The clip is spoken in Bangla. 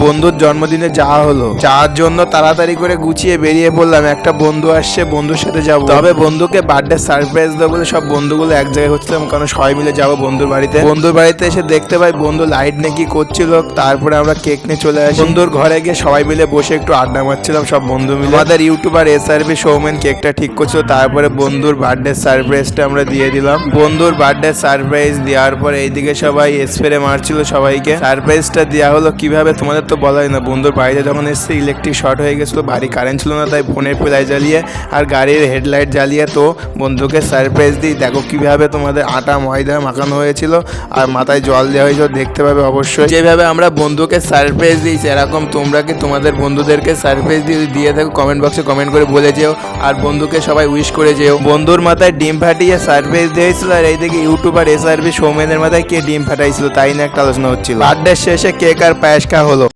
বন্ধুর জন্মদিনে যাওয়া হলো। যাওয়ার জন্য তাড়াতাড়ি করে গুছিয়ে বেরিয়ে পড়লাম। একটা বন্ধু আসছে, বন্ধুর সাথে যাব। তবে বন্ধুকে বার্থডে সারপ্রাইজ দেবো বলে সব বন্ধুগুলো এক জায়গায় হচ্ছিলাম কারণ সবাই মিলে যাব বন্ধুর বাড়িতে। বন্ধুর বাড়িতে এসে দেখতে পাই বন্ধু লাইট নিয়ে কি করছিল। তারপরে আমরা কেক নিয়ে চলে আসি। বন্ধুর ঘরে গিয়ে সবাই মিলে বসে একটু আড্ডা মারছিলাম সব বন্ধু মিলে। আমাদের YouTuber S R B Soumen কেকটা ঠিক করছিল। তারপরে বন্ধুর বার্থডে সারপ্রাইজটা আমরা দিয়ে দিলাম। বন্ধুর বার্থডে সারপ্রাইজ দেওয়ার পর এইদিকে সবাই স্প্রে মারছিল সবাইকে। সারপ্রাইজটা দেওয়া হলো কীভাবে? তোমাদের তো বলাই না, বন্ধুর বাড়িতে যখন এসছে ইলেকট্রিক শর্ট হয়ে গেছিল, বাড়ি কারেন্ট ছিল না, তাই ফোনের প্লাই জ্বালিয়ে আর গাড়ির হেডলাইট জ্বালিয়ে তো বন্ধুকে সারপ্রাইজ দিই। দেখো কীভাবে তোমাদের আটা, ময়দা মাখানো হয়েছিল আর মাথায় জল দেওয়া হয়েছিল, দেখতে পাবে অবশ্যই। যেভাবে আমরা বন্ধুকে সারপ্রাইজ দিয়েছি এরকম তোমরা কি তোমাদের বন্ধুদেরকে সারপ্রাইজ দিয়ে দিয়ে থাকো? কমেন্ট বক্সে কমেন্ট করে বলে যেও আর বন্ধুকে সবাই উইশ করে যেও। বন্ধুর মাথায় ডিম ফাটিয়ে সারপ্রাইজ দিয়েছিল আর এইদিকে ইউটিউবার এস আর বি সৌমেনের মাথায় কে ডিম ফাটাইছিল, তাই নিয়ে একটা আলোচনা হচ্ছিল। আড্ডার শেষে কেক আর পায়েস খাওয়া হলো।